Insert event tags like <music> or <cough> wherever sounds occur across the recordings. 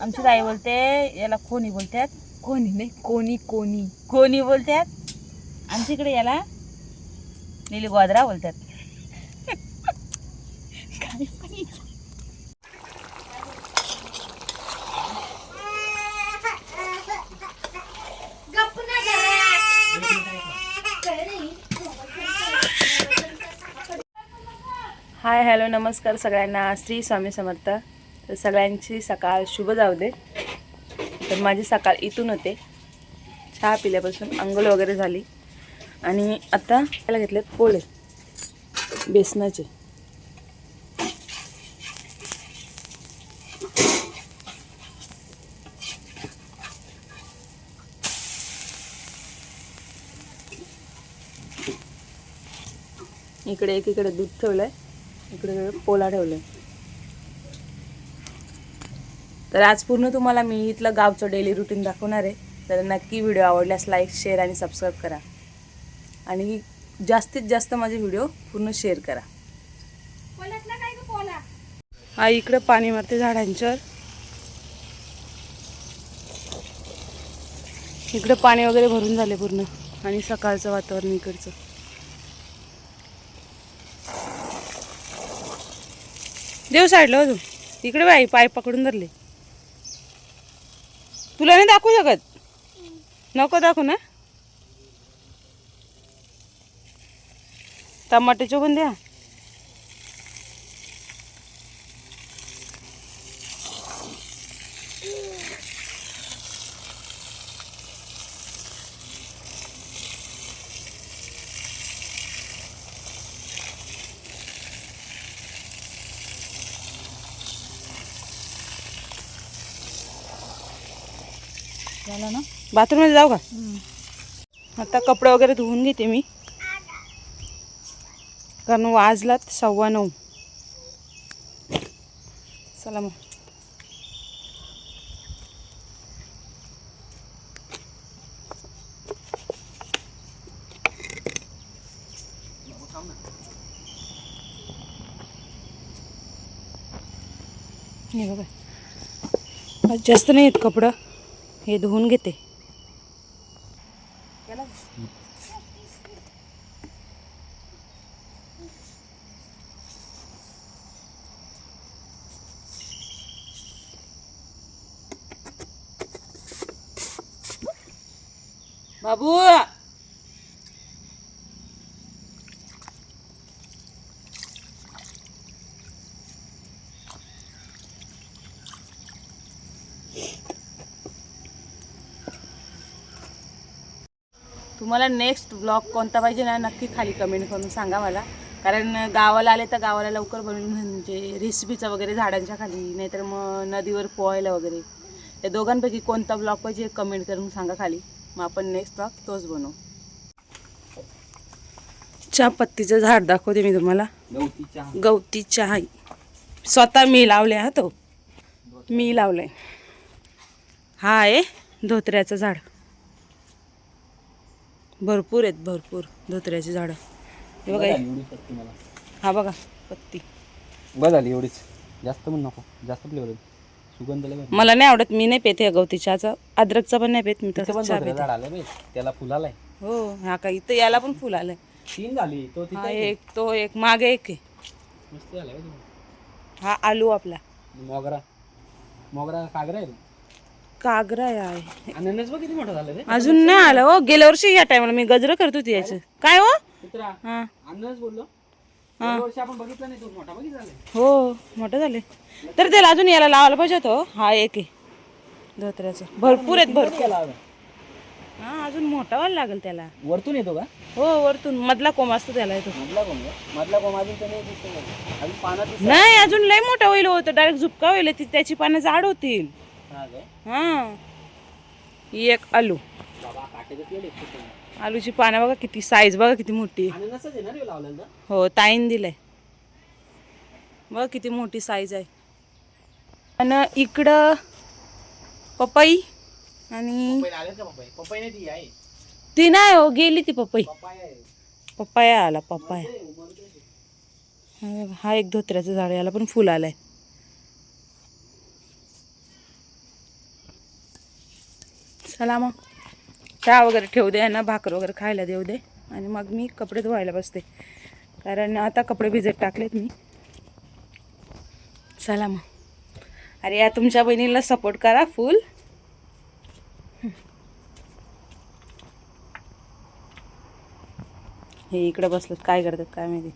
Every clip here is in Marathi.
आमची ताई बोलते याला कोणी बोलतात कोणी नाही कोणी कोणी. कोणी बोलतात आमच्या इकडे याला निली गोदरा बोलतात हाय हॅलो नमस्कार सगळ्यांना. श्री स्वामी समर्थ. तर सगळ्यांची सकाळ शुभ जाऊ दे. तर माझी सकाळ इथून होते. चहा पिल्यापासून अंघोळ वगैरे झाली. आणि आता त्याला घेतलेत पोळे. बेसनाचे. इकडे एकीकडे दूध ठेवलं आहे इकडे पोला ठेवलाय. तर आज पूर्ण तुम्हाला मी इथलं गावचं डेली रुटीन दाखवणार आहे. तर नक्की व्हिडिओ आवडल्यास लाईक शेअर आणि सबस्क्राईब करा. आणि जास्तीत जास्त माझे व्हिडिओ पूर्ण शेअर करा. हा इकडे पाणी मारते झाडांच्यावर इकडे पाणी वगैरे भरून झाले पूर्ण. आणि सकाळचं वातावरण इकडचं. देव साईडला हो तू. इकडे बाई पाय पकडून धरले. तुला नाही दाखवू शकत? नको दाखवू ना. टमाट्याचे पण द्या. झालं ना? बाथरूममध्ये जाऊ का? आता कपडे वगैरे धुवून घेते मी. कारण वाजलात सव्वा नऊ. चला मग. हे बघा. जास्त नाही आहेत कपडं. हे धुवून घेते बाबू तुम्हाला नेक्स्ट ब्लॉग कोणता पाहिजे ना नक्की खाली कमेंट करून सांगा मला. कारण गावाला आले तर गावाला लवकर बनवून म्हणजे रेसिपीचा वगैरे झाडांच्या खाली नाहीतर मग नदीवर पोहायला वगैरे. या दोघांपैकी कोणता ब्लॉग पाहिजे कमेंट करून सांगा खाली. मग आपण नेक्स्ट ब्लॉग तोच बनवू. चहा पत्तीचं झाड दाखवते मी तुम्हाला. गवती चहा. स्वतः मी लावले हा तो. मी लावलाय. हा आहे धोत्र्याचं झाड. भरपूर आहेत भरपूर धोत्र्याची झाडं. हे बघा हे. हा बघा पत्ती. बस झाली एवढीच. जास्त पण नको जास्त फ्लेवर सुगंध लय भारी. मला नाही आवडत मी नाही पेते या गवती चहाचा अद्रकचा पण नाही पेत मी तिथे पण चहा धोत्र्याचं पेते. झाड बाई. त्याला आलंय. हो हा का इथं याला पण फुल आलंय. तीन झाली तो हा एक तो एक मागे एक आहे. मस्त झालाय बघ तो. हा आलू आपला. मोगरा. मोगरा कागरा आहे. कागरा आहे. अननस बघ किती मोठा झाला रे? अजून नाही आलं हो. गेल्या वर्षी या टायमाला मी गजर करत होती याचं. काय हो? मित्रा हा. अननस बोललो. गेल्या वर्षी आपण बघितलं नाही तो मोठा बघितला झालाय हो मोठं झाले. तर त्याला अजून याला लावायला पाहिजे होतं हा. एक आहे. धोत्र्याचं भरपूर आहेत भरपूर. त्याला हवं. हा अजून मोठा व्हायला लागेल त्याला. वरतून येतो का? हो वरतून. मधला कोंब असतो त्याला येतो. मधला? मधला अजून तर नाही दिसतो मला. अजून पानात दिसत नाही अजून लय मोठा होईल होतं डायरेक्ट झुपका होईल. ती त्याची पानं जाड होतील. हा? हा एक आलू. आलूची पानं बघा किती साईज बघा किती मोठी. हो ताईन दिलंय. बघ किती मोठी साईज आहे. आणि इकडं पपई आणि ती नाही हो गेली ती पपई. पपाया आहे. पपाया आला पपाया. हा एक धोत्र्याचं झाड याला पण फुल आलंय. चला मग. चहा वगैरे ठेवू दे ना भाकर वगैरे खायला देऊ दे. आणि मग मी कपडे धुवायला बसते. कारण आता कपडे भिजत टाकलेत मी. चला मग. अरे या तुमच्या बहिणीला सपोर्ट करा फुल हे इकडे बसलेत काय करतात काय माहिती.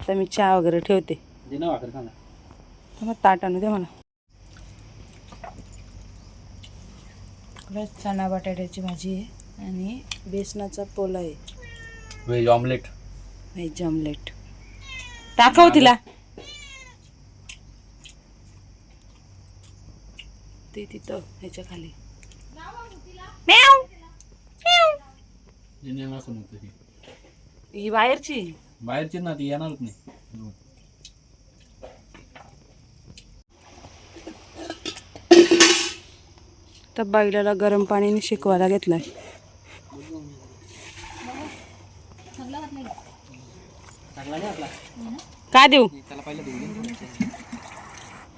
आता मी चहा वगैरे ठेवते. मग ताट आणू दे मला. इकडे चणा बटाट्याची भाजी आहे आणि बेसनाचा पोला आहे. Veg omelette. Veg omelette. टाकव तिला. ते तिथं ह्याच्या खाली. म्याव. ही बाहेरची. बाहेरची ना ती येणारच नाही. तर बैलाला गरम पाणीने शिकवायला घेतलाय. काय देऊ?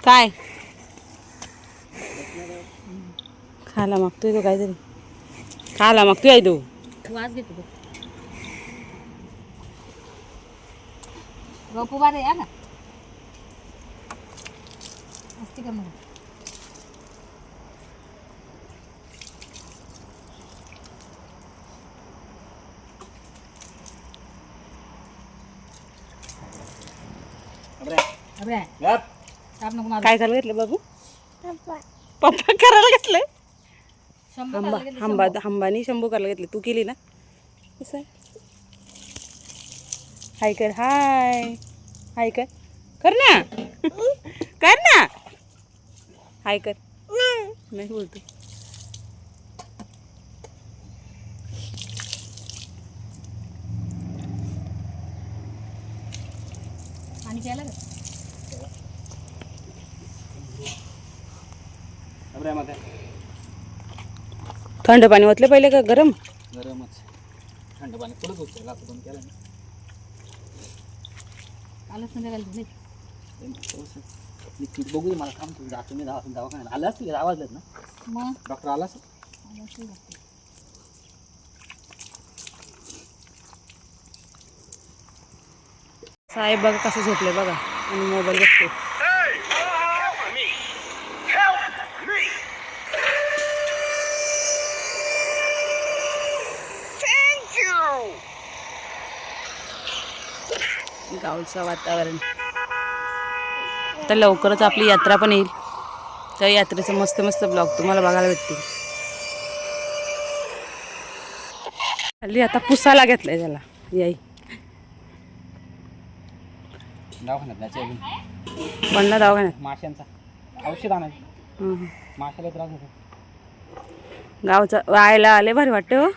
काय? खायला मागतोय तो काहीतरी? खायला मागतोय आई देऊ. वाज घेतो बघ गपू बारे या ना. असते का मग अरे ताप नको मारू. काय करायला घेतलं बाबू? पप्पा करायला खाल्ले गेले, हंबा हंबानी शंभू. करायला घेतले तू केली ना? कसं आहे हाय कर हाय. हाय कर. कर ना. <laughs> कर ना. हाय कर. नाही बोलतो. पाणी प्यायला का थंड पाणी ओतले पहिले का गरम? गरमच. थंड पाणी पुढंच होतं असं बंद केलं ना आलं संध्याकाळी झाले. मी किट बघू दे मला थांब तू जातो मी दवा दवाखान्यात आलं असतील का? आवाज़ देत ना. मग? डॉक्टर आला असेल. साहेब बघा कसं झोपले बघा. आणि मोबाईल बघते गावचं वातावरण. तर लवकरच आपली यात्रा पण येईल. त्या यात्रेचं मस्त मस्त ब्लॉग तुम्हाला बघायला भेटतील. हल्ली आता पुसायला घेतलंय त्याला. याई. दवाखान्यात दवाखान्यात. माशांचा औषध आणायचं. माशाला त्रास होतो. गावचं वायला आले भारी वाटते हो.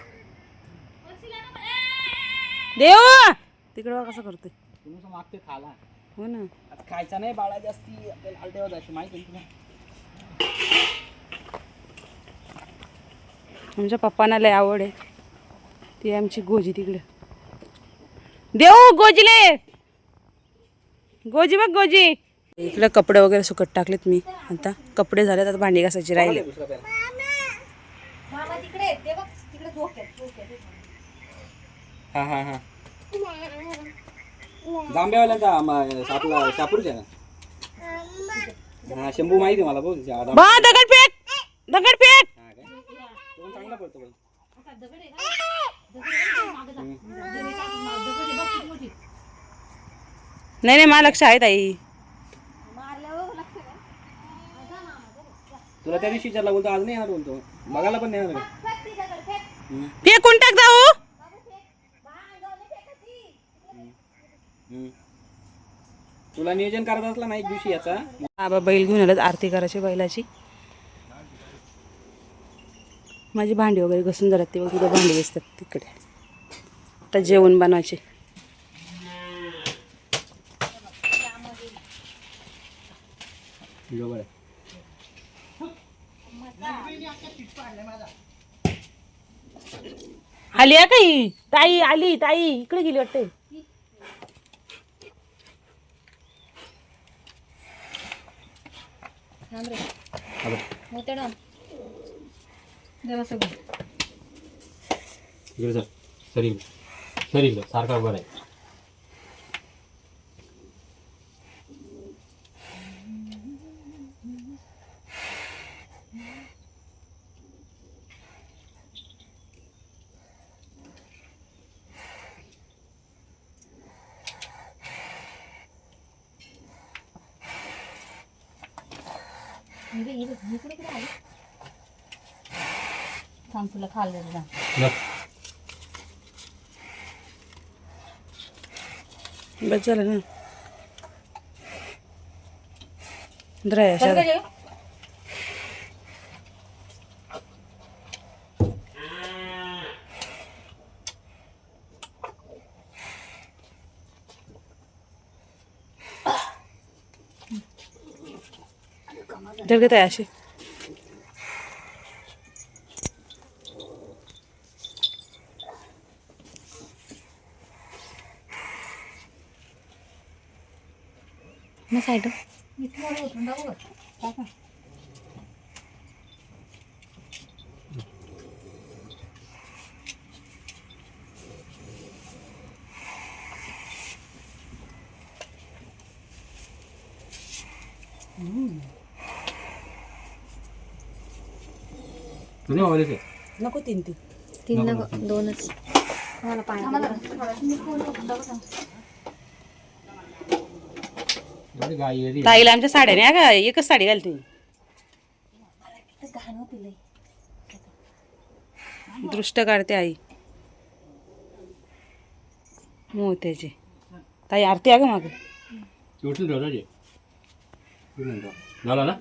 देव! तिकडे कसं करतोय. तुम्ही मागते खाला हो ना. आज खायचा नाही बाळा जास्ती आपल्याला आलटेवर जायची माहिती तुला. आमच्या पप्पांना लय आवड आहे. ती आमची गोजी तिकडे. देऊ गोजीले! गोजी बघ गोजी! इकडे कपडे वगैरे सुकत टाकलेत मी. आता कपडे झालेत आता भांडी घासायची राहिले. आहे. हा हा. हा आपला ना. हा शंभू माहिती आहे मला बघ हा बा दगड फेक! दगड फेक! काय? तो पण चांगला पडतो बाई नाही नाही मला लक्ष आहे ताई. तुला त्या दिवशी विचारला बोलतो आज नाही येणार बोलतो. बघायला पण नाही येणार का? फेकून टाक जाऊ. तुला नियोजन करायचं असला ना एक दिवशी याचा. बाबा बैल घेऊन आलं आरती करायची बैलाची. माझी भांडी वगैरे घसून जरा ते तिथे भांडी असतात तिकडे. आता जेवण बनवायचे. आली आहे काही ताई आली ताई. इकडे गेली वाटते. थांब रे. आलो. मोठं ना. देवा सगळं इकडे सर सरी सरी सारखा उभा आहे इकडे इकडे इकडे कुठे आली थांब तुला खाल्लं तुला बस झालं ना द्राय अशा जगत आहे अशी मग साईड इथे उतरून टाकू का? तुझ्या मोबाईल नको तीन तीन तीन नको दोनच मला गाई येते. ताईला आमच्या साड्या नाही का एकच साडी घालते. दृष्ट काढते आई. मोत्याची ताई आरती आहे का माग. झाला ना?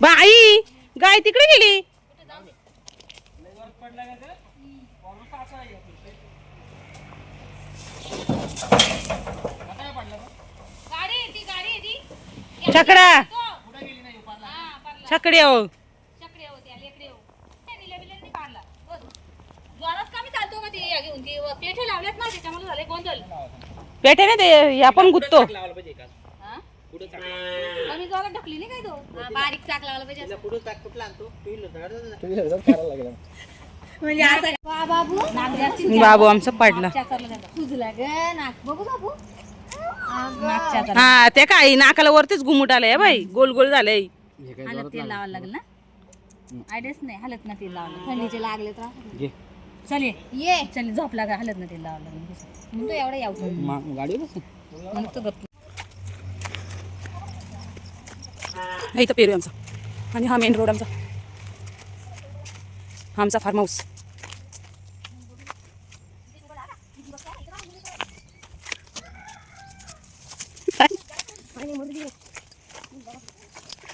बाई गाय तिकडे गेली. छकडा. छकडे हो पेठे लावल्यात ना त्याच्यामुळे झाले गोंधळ. पेटे नाही ते आपण गुत्तो लावायला पाहिजे का हा? पुढे चाक. आम्ही जोरात ढकली नाही काय तो? हा, बारीक चाक लावला पाहिजे असं. पुढे चाक कुठला आणतो? करायला लागेल. म्हणजे असं वा बाबू. आमचा पाडला. चाकरला जातो. सुजला ग नाक. बघू बाबू. नाक चाकर हा ते काय नाकाला वरतीच घुमुट आलंय बाई. गोल गोल झालंय. हालत तेल लावायला लागेल? ना? आयडियाच नाही. हालत ना तेल लावायला. थंडीचे लागले तर. घे. चल ये. ये. चल झोप लागा हालत ना तेल लावायला लागेल. म्हणतो एवढा यावतो मा- गाडी बस. म्हणतो गप्प हा इथं पेरू आमचा आणि हा मेन रोड आमचा. हा आमचा फार्म हाऊस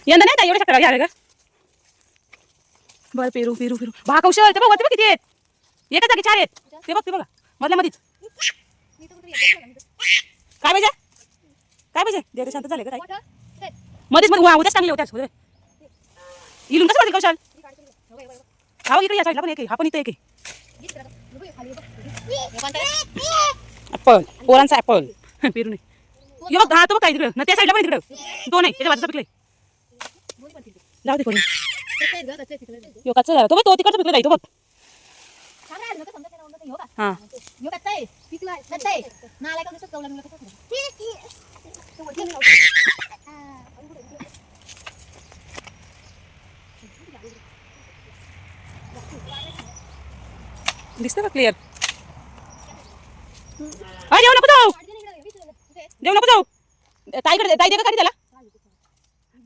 यंदा नाही एवढ्या चक्कर आले का बरं पेरू पेरू पेरू. बा कौशल ते बघ बघ किती आहेत. एका जागी चार आहेत. ते बघ ते बघा. मधल्या मधीच. काय पाहिजे? काय पाहिजे? शांत झाले का काय मध्येच मध्ये वा उद्याच चांगले होत्या इलून कसं वाटेल कौशाल? हा इकडे या साईडला पण एक हा पण इथं एक ॲपल पोरांचा ॲपल पेरू नाही ये बघ हा तो बघ काय तिकडं. ना त्या साईडला पण तिकडं. दोन आहे त्याच्या बाजूचा पिकले जाऊ दे कोणी यो कच्चा झाला. तो बघ तो तिकडचा पिकला तो बघ. हा. दिसते का क्लिअर अरे देऊ नको जाऊ. देऊ नको जाऊ. ताईकडे ताई दे का त्याला?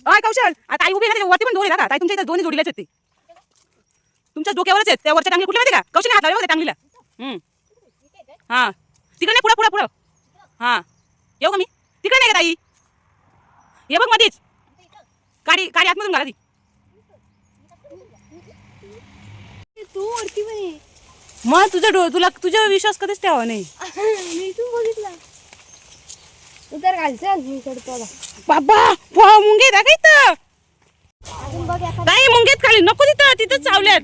अय कौशल आता ताई उभी आहे ना वरती पण दोन आहे ना ताई तुमच्या इथं दोन्ही जोडीलाच आहेत ते. तुमच्या डोक्यावरच आहेत. त्या वरच्या टांगली कुठल्या माहिती का? कौशल हात लावले टांगलीला. हां हा. तिकडे नाही पुढं पुढं पुढं. हा. येऊ का मी? तिकडे नाही का ताई? ये बघ मधीच. काडी काडी आतमधून घाला ती. तू वरती पण मग तुझं डो तुला तुझ्यावर विश्वास कधीच ठेवा नाही. मी तू बघितला. उतर घालचं मी करतो बाबा वा मुंगेत आहे का इथं? अजून बघ ताई मुंगेत खाली. नको तिथं तिथं चावल्यात.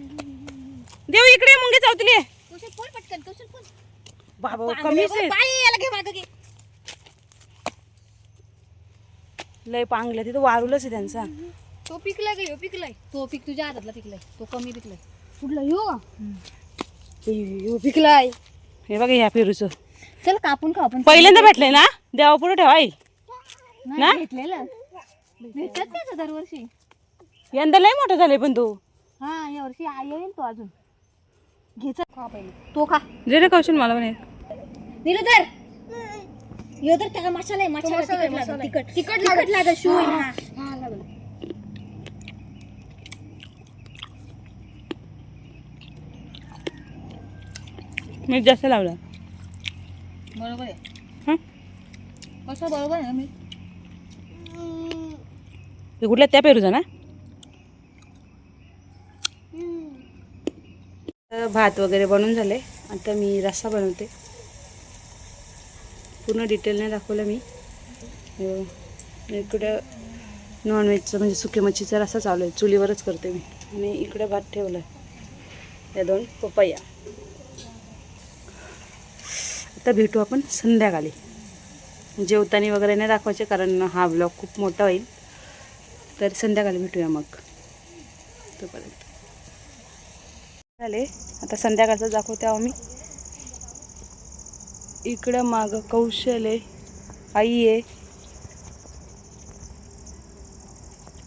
देऊ इकडे मुंगे चावतली. कौशल फोन पटकन कौशल फोन. बाबा कमीच आहे बाई याला घे मागं घे. लय पांगलं तिथं वारूलच आहे त्यांचा. तो पिकलाय का ह्यो पिकलाय. तो पिक तुझ्या हातातला पिकलाय. तो कमी पिकलाय. कुठला ह्यो पिकलाय हे बघा ह्या पेरूचं. चल कापून खाऊ आपण पहिल्यांदा भेटलंय ना? देवा पुढे ठेवाय ना? नाही भेटलेलं. भेटत नाही का दरवर्षी. यंदा लय मोठं झालंय पण तू. हा या वर्षी आ- येईल तो अजून. घे चल. खा पहिले. तो खा. जे रे कौशल मला. निरुदर यो तर त्याला मसाला आहे मसाला तिखट लागल. शिव हा हा लागल मीठ जास्त लावलं. बरोबर आहे. हं? कसं बरोबर आहे ना मी? हे कुठल्या त्या पेरूचा ना? भात वगैरे बनवून झाले. आता मी रस्सा बनवते. पूर्ण डिटेलने दाखवलं मी. इकडं नॉनव्हेजचं म्हणजे सुके मच्छीचा रस्सा चालू आहे. चुलीवरच करते मी. आणि इकडे भात ठेवला आहे या दोन पपया. तर भेटू आपण संध्याकाळी. जेवताना वगैरे नाही दाखवायचे कारण हा ब्लॉग खूप मोठा होईल. तर संध्याकाळी भेटूया मग. तोपर्यंत. झाले. आता संध्याकाळचं दाखवते आहो मी इकडं मागं कौशल आहे आई आहे.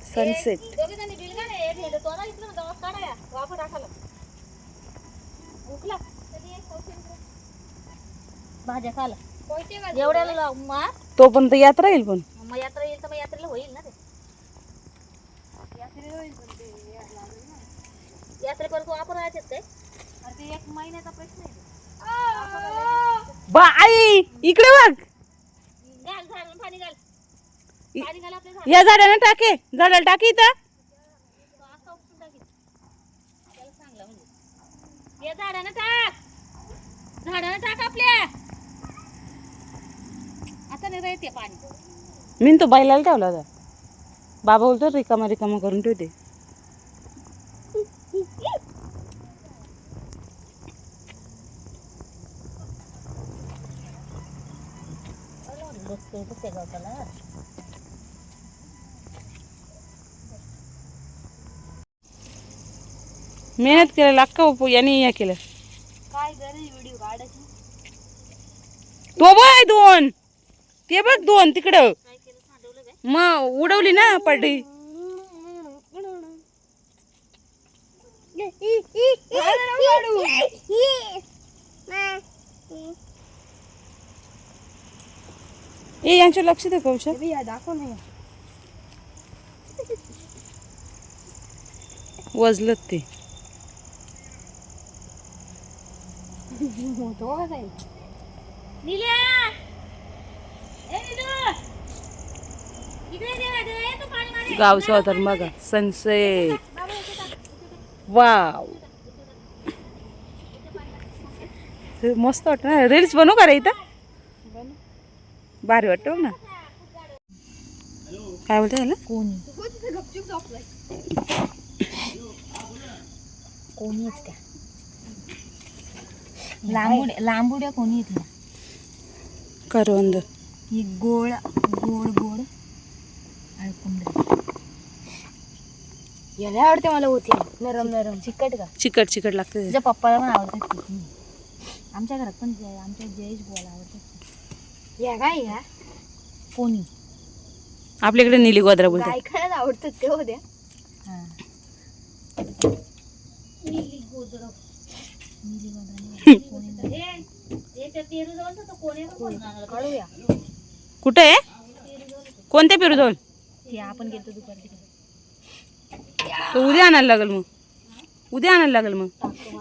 सनसेट दोघे जणी बिल का नाही एक हेड तो ना इथलं गावात काढाया वापर टाकायला उकला भाज्या खाला एवढ्याला लाव मार. तोपर्यंत यात्रा येईल पण. मग यात्रा येईल तर मग यात्रेला होईल ना ते. यात्रेपर्यंत वापरायचे काय? अरे ते एक महिन्याचा प्रश्न आहे. बा आई इकडे बघ. घाल घाल पाणी घाल. पाणी घाल आपल्या झाडाला. या झाडाला टाके. झाडाला टाकी इथं. तो असा. त्याला म्हणजे. या झाडानं टाक. झाडानं टाक आपल्या. राहते पाणी. मी न तो बैलाला ठेवला होता. बाबा बोलतो रिकामा रिकामा करून ठेवते. मेहनत केलं अक्का उपो यांनी हे केलं. काय गरज व्हिडिओ काढायची? तो बघ दोन. ते बघ दोन तिकडं. काय केलं सांडवलं काय मग उडवली ना पडली ए यांच्या लक्ष दे कौशल दाखव नाही वजलत ते. <laughs> निल्या ए निलू इकडे दे दे तू पाणी मारे गावचं वातावरण बघा. सनसेट. वाव. मस्त वाटत ना. रील्स बनवू का रे इथं? भारी वाटतं ना. काय बोलते कोणी? कोणीच त्या? लांबुड्या लांबुड्या कोणी येत करवंद. ही गोड गोड. याला आवडते मला होती नरम नरम. चिकट का? चिकट चिकट लागते. तुझ्या पप्पाला पण आवडतात. आमच्या घरात पण जय- आमच्या जयेश गोळा आवडतात या काय या? कोणी? आपल्याकडे निली गोदरा बोलतात गायकाला आवडतात ते होत्या नीली गोदर. नीली काढूया. कुठे आहे? कोणत्या पेरू आपण गेलो दुपारी तिकडे. तो उद्या आणायला लागेल मग. उद्या आणायला लागेल मग.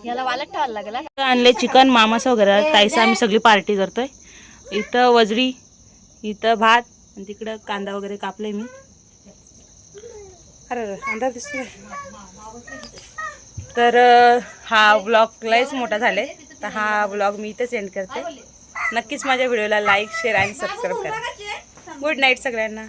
याला वालत ठेवायला लागला आणले चिकन मामास वगैरे ताईचं आम्ही सगळी पार्टी करतोय. इथं वजरी इथं भात आणि तिकडं कांदा वगैरे कापले मी. अरे अंदाज दिसतोय. तर हा ब्लॉग लयच मोठा झाले तर हा ब्लॉग मी इथेच एंड करते. नक्कीच माझ्या व्हिडिओला लाईक शेअर आणि सबस्क्राईब करा. गुड नाईट सगळ्यांना.